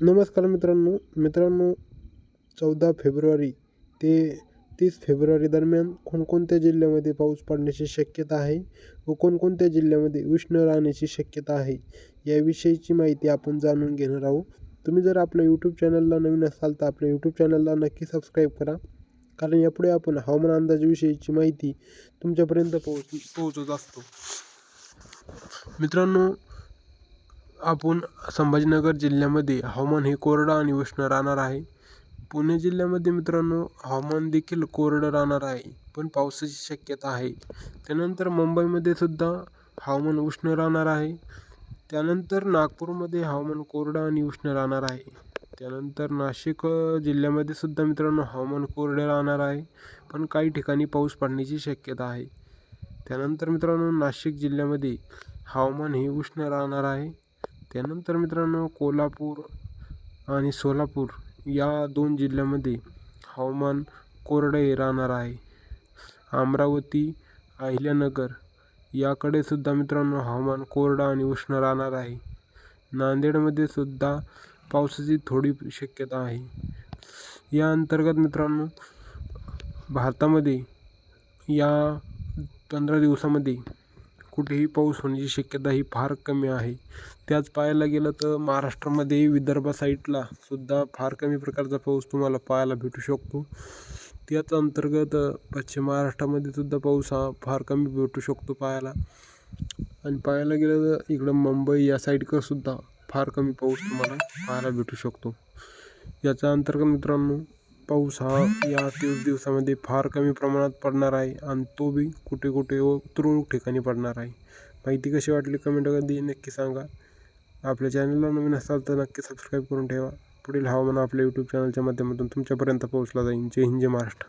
नमस्कार मित्रांनो मित्रांनो चौदा फेब्रुवारी ते तीस फेब्रुवारी दरम्यान कोणकोणत्या जिल्ह्यामध्ये पाऊस पडण्याची शक्यता आहे व कोणकोणत्या जिल्ह्यामध्ये उष्ण राहण्याची शक्यता आहे याविषयीची माहिती आपण जाणून घेणार आहोत. तुम्ही जर आपल्या यूट्यूब चॅनलला नवीन असाल तर आपल्या यूट्यूब चॅनलला नक्की सबस्क्राईब करा. कारण यापुढे आपण हवामान अंदाजाविषयीची माहिती तुमच्यापर्यंत पोहोच पोहोचत असतो. मित्रांनो आपण संभाजीनगर जिल्ह्यामध्ये हवामान हे कोरडं आणि उष्ण राहणार आहे. पुणे जिल्ह्यामध्ये मित्रांनो हवामान देखील कोरडं राहणार आहे पण पावसाची शक्यता आहे. त्यानंतर मुंबईमध्ये सुद्धा हवामान उष्ण राहणार आहे. त्यानंतर नागपूरमध्ये हवामान कोरडं आणि उष्ण राहणार आहे. त्यानंतर नाशिक जिल्ह्यामध्ये सुद्धा मित्रांनो हवामान कोरडे राहणार आहे पण काही ठिकाणी पाऊस पडण्याची शक्यता आहे. त्यानंतर मित्रांनो नाशिक जिल्ह्यामध्ये हवामान हे उष्ण राहणार आहे. त्यानंतर मित्रांनो कोल्हापूर आणि सोलापूर या दोन जिल्ह्यामध्ये हवामान कोरडे राहणार आहे. अमरावती अहिल्यानगर याकडे सुद्धा मित्रांनो हवामान कोरडं आणि उष्ण राहणार आहे. नांदेडमध्ये सुद्धा पावसाची थोडी शक्यता आहे. या अंतर्गत मित्रांनो भारतामध्ये या पंधरा दिवसामध्ये कुठेही पाऊस होण्याची शक्यता ही फार कमी आहे. त्याच पाहायला गेलं तर महाराष्ट्रामध्ये विदर्भ साईडला सुद्धा फार कमी प्रकारचा पाऊस तुम्हाला पाहायला भेटू शकतो. त्याच अंतर्गत पश्चिम महाराष्ट्रामध्ये सुद्धा पाऊस हा फार कमी भेटू शकतो पाहायला. आणि पाहायला गेलं तर इकडं मुंबई या साईडकडं सुद्धा फार कमी पाऊस तुम्हाला पाहायला भेटू शकतो. याचा अंतर्गत मित्रांनो पाऊस हा या तीस दिवसामध्ये फार कमी प्रमाणात पडणार आहे आणि तो बी कुठे कुठे व तुरळक ठिकाणी पडणार आहे. माहिती कशी वाटली कमेंटमध्ये नक्की सांगा. आपल्या चॅनलला नवीन असाल तर नक्की सबस्क्राईब करून ठेवा. पुढील हवामान आपल्या यूट्यूब चॅनलच्या माध्यमातून तुमच्यापर्यंत पोहोचला जाईल. जय हिंद जय महाराष्ट्र.